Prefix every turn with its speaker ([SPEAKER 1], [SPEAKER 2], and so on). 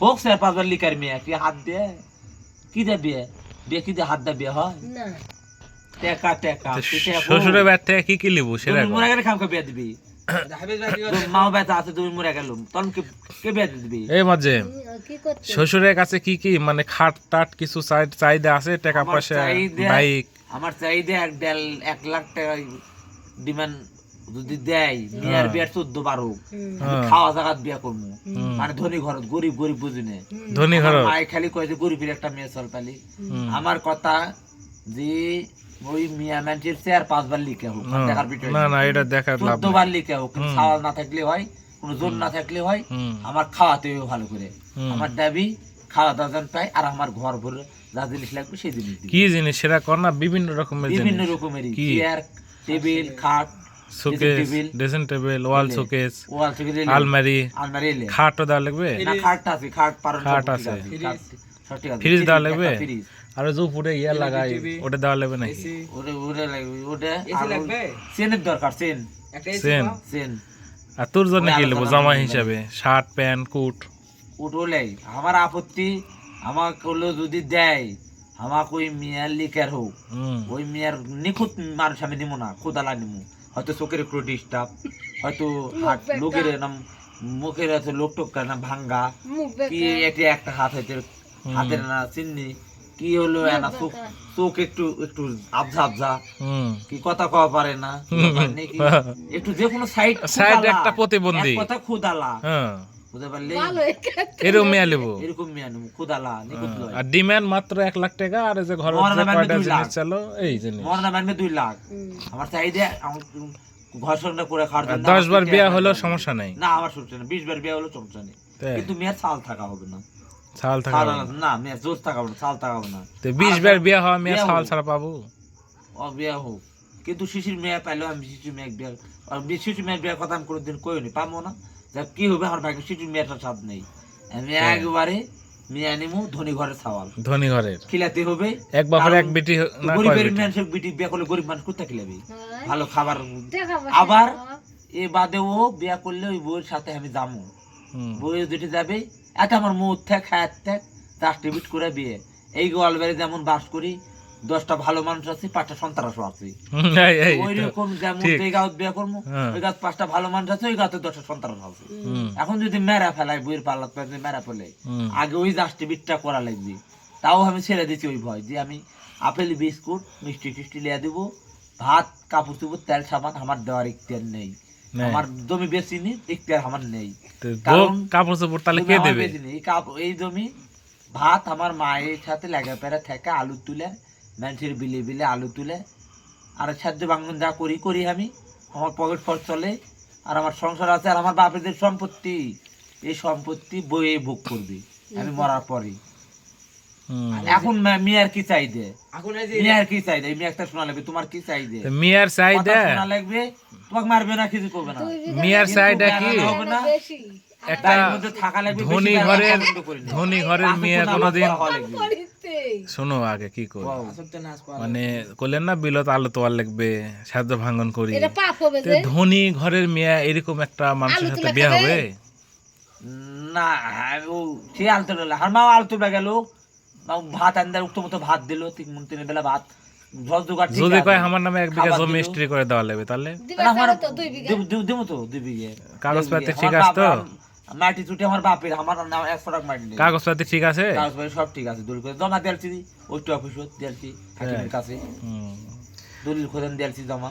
[SPEAKER 1] হোক স্যার পাঁচবার লিকার মেয়ে কি হাত দে কি দে বিয়ে? বিয়ে কি দিয়ে হাত দে বিয়ে হয়?
[SPEAKER 2] না।
[SPEAKER 1] টেকা টেকা
[SPEAKER 3] শ্বশুরের ব্যাট থেকে কি কি লিবু সেটা
[SPEAKER 1] তুমি মরে গেলে খামকে বিয়ে দিবি? মাও ব্যথা আছে তুমি মরে গেল তখন কে কে বিয়ে দিবি?
[SPEAKER 3] এই মাঝে
[SPEAKER 2] তুমি কি করতে?
[SPEAKER 3] শ্বশুরের কাছে কি কি মানে খাট টাট কিছু চাই- চাহিদা আছে? টাকা পয়সা বাইক?
[SPEAKER 1] আমার চাহিদা এক দেড় এক লাখ টাকা ডিমান্ড যদি দেয় বিয়ার
[SPEAKER 3] হ্যাঁ।
[SPEAKER 1] বিয়ার চোদ্দ বারো।
[SPEAKER 3] হ্যাঁ।
[SPEAKER 1] খাওয়া জায়গা বিয়া করব মানে ধনী ঘর গরিব গরিব বুঝি নে
[SPEAKER 3] ধনী ঘর
[SPEAKER 1] আমার মায়ে খালি কয়েছে গরিবের একটা মেয়ে চল পালি আমার কথা যে ওই মিয়া ম্যানটির চেয়ার পাঁচবার লিখে হোক। টাকার পিঠে
[SPEAKER 3] না না এটা দেখার লাভ
[SPEAKER 1] চোদ্দ বার লিখে হোক খাওয়া না থাকলে হয় কোনো জোর না থাকলে হয় আমার খাওয়াতে ভালো করে। আমার দাবি খাওয়া দাওয়া যেন পাই আর আমার ঘর ভরে যা জিনিস লাগবে সেই জিনিস
[SPEAKER 3] কি জিনিস সেটা কর না বিভিন্ন রকমের
[SPEAKER 1] বিভিন্ন
[SPEAKER 3] জিনিস।
[SPEAKER 1] রকমেরই চেয়ার টেবিল খাট
[SPEAKER 3] showcase dressing table wall showcase
[SPEAKER 1] wall
[SPEAKER 3] আলমারি
[SPEAKER 1] আলমারি
[SPEAKER 3] দেওয়া লাগবে?
[SPEAKER 1] না খাট আছে খাট পারন
[SPEAKER 3] খাট আছে। ফ্রিজ দেওয়া লাগবে? আর যে উপরে ইয়ে লাগাই ওটা দেওয়া লাগবে নাকি?
[SPEAKER 1] ওরে ওরে লাগবে ওটা চেনের দরকার চেন
[SPEAKER 3] সেন।
[SPEAKER 1] চেন
[SPEAKER 3] আর তোর জন্য কি নেব জামা হিসাবে? Shirt pant coat?
[SPEAKER 1] উঠোলাই আমার আপত্তি আমাকে হলো যদি দেয় আমাকে ওই মিয়ার লিকার হোক। ওই মেয়ের নিখুঁত মানুষ আমি নিবো না খোদালা নিবো হয়তো চোখের একটু ডিস্টার্ব হয়তো হাত লোকের নাম মুখের হয়তো লোক টোকা না ভাঙ্গা কি এটি একটা হাত হয়েছে হাতের না চিন্নি। কি হলো না চোখ চোখ একটু একটু আবঝা আবজা
[SPEAKER 3] হুম।
[SPEAKER 1] কি কথা কওয়া পারে না? মানে একটু যে কোনো সাইড
[SPEAKER 3] সাইড একটা প্রতিবন্ধী।
[SPEAKER 1] কথা খুদালা।
[SPEAKER 3] হ্যাঁ।
[SPEAKER 1] বুঝতে পারলে?
[SPEAKER 2] ভালো
[SPEAKER 3] এরকম মেয়ে নেব।
[SPEAKER 1] এরকম মেয়ে নেব খুদালা
[SPEAKER 3] আর ডিমান্ড মাত্র এক লাখ টাকা আর যে ঘরের
[SPEAKER 1] মরনা
[SPEAKER 3] যে কয়টা জিনিস চালো এই জিনিস।
[SPEAKER 1] মরনা মানবে দুই লাখ। আমার চাহিদা আমার ঘর্ষণটা করে খাওয়ার জন্য
[SPEAKER 3] দশ বার বিয়া
[SPEAKER 1] একটা
[SPEAKER 3] সমস্যা নেই।
[SPEAKER 1] না আমার সমস্যা নেই। বিশ বার বিয়া হলেও সমস্যা নেই। কিন্তু মেয়ের চাল থাকা হবে না।
[SPEAKER 3] ছাল থাকা না।
[SPEAKER 1] মেয়ের জোর থাকা হবে না চাল থাকা হবে না।
[SPEAKER 3] তো বিশ বার বিয়া হওয়া মেয়ে
[SPEAKER 1] বিয়া
[SPEAKER 3] ছাল
[SPEAKER 1] হোক।
[SPEAKER 3] ছাড়া পাবো?
[SPEAKER 1] ও বিয়া হোক। কিন্তু শিশির মেয়ে পাইলেও আমি শিশির মেয়ে বিয়া আর শিশির মেয়ের বিয়ার কথা আমি কোনোদিন কইনি পাবো না। যা কি হবে আমার ভাগ্য শিশির মেয়েটার স্বাদ নেই। আমি
[SPEAKER 3] হ্যাঁ।
[SPEAKER 1] একবারে মেয়ে আনিমু ধনী ঘরের সাওয়াল
[SPEAKER 3] ধনী ঘরের?
[SPEAKER 1] খিলাতে হবে।
[SPEAKER 3] এক বাপের এক বেটি
[SPEAKER 1] গরিবের
[SPEAKER 3] বেটি?
[SPEAKER 1] মানুষের বিটি বিয়া করলে গরিব মানুষ কোথায় খিলাবি? ভালো খাবার। আবার। এ বাদেও বিয়া করলে ওই বউয়ের সাথে আমি যাব
[SPEAKER 3] হুম।
[SPEAKER 1] বউয়ে যেটি যাবে এত আমার মুখ থাক হাত থাক টিবিট করে বিয়ে। এই গোয়ালবাড়ি যেমন বাস করি দশটা ভালো মানুষ আছে পাঁচটা সন্ত্রাসও আছে। ওই রকম যেমন এই গাঁত বিয়ে করব
[SPEAKER 3] হ্যাঁ।
[SPEAKER 1] ওই গাছ পাঁচটা ভালো মানুষ আছে ওই গাছে দশটা সন্ত্রাস আছে। এখন যদি মেরা ফেলায় বইয়ের পাল্লা যদি মেরা ফেলে আগে ওই চাষ টিবিটটা করা লাগবে। তাও আমি ছেড়ে দিচ্ছি ওই ভয় যে আমি আপেল বিস্কুট মিষ্টি টিষ্টি লিয়া দিব ভাত কাপড় চুপুর তেল সাবান আমার দেওয়ার ইখতিয়ার নেই। আমার জমি বেশি নি ইখতিয়ার আমার নেই। কারণ
[SPEAKER 3] কাপড় চোপড় তাহলে কে দেবে?
[SPEAKER 1] এই জমি ভাত আমার মায়ের সাথে লাগা পেরা থেকে আলু তুলে মানুষের বিলে বিলে আলু তুলে আর সাহায্য বাঙ্গন যা করি করি আমি। আমার পকেট খরচ চলে আর আমার সংসার আছে আর আমার বাপের যে সম্পত্তি। এই সম্পত্তি বইয়ে ভোগ করবি আমি মরার পরে এখন মেয়ের কি চাই দে মেয়ের কি চাই দে মেয়ে একটা শোনা লাগবে তোমার কি চাই দে
[SPEAKER 3] তো মিয়ার
[SPEAKER 1] শোনা লাগবে তোমাকে মারবে না কিছু করবে না।
[SPEAKER 3] মিয়ার কি?
[SPEAKER 1] হবে না।
[SPEAKER 3] একটা
[SPEAKER 1] থাকা লাগবে
[SPEAKER 3] ধনী ঘরের। ধনী ঘরের মেয়ে
[SPEAKER 1] কোনা
[SPEAKER 3] কোনোদিন শোনো আগে কি কর। মানে করলেন না বিলত আলো তোয়ার লাগবে সাহায্য ভাঙ্গন করি।
[SPEAKER 2] এটা পাপ হবে
[SPEAKER 3] তো
[SPEAKER 2] যে।
[SPEAKER 3] ধনী ঘরের মেয়ে এরকম একটা মানুষের সাথে বিয়ে হবে?
[SPEAKER 1] না ও সে আলতো বেলা মা আলতো গেল। ভাত আনতে উক্ত মতো ভাত দিল তিন তিন বেলা ভাত। ঠিক
[SPEAKER 3] যদি
[SPEAKER 1] আছে।
[SPEAKER 3] কয় আমার নামে এক বিঘা জমি। করে দেওয়া লাগবে তাহলে?
[SPEAKER 1] আমার
[SPEAKER 2] দুই বিঘা।
[SPEAKER 1] দিব- দিব- দিব তো দুই বিঘে।
[SPEAKER 3] কাগজপাতি ঠিক আছে তো?
[SPEAKER 1] মাটি চুটি আমার বাপের আমার নাম এক ফটক মাটি নেই।
[SPEAKER 3] কাগজপাতি ঠিক আছে?
[SPEAKER 1] কাগজপত্র সব ঠিক আছে দলিল করে জমা দিয়েছি। ওইটু অফিস দিয়েছি হাকিমের কাছে। দলিল খোঁজেন দিয়েছি জমা।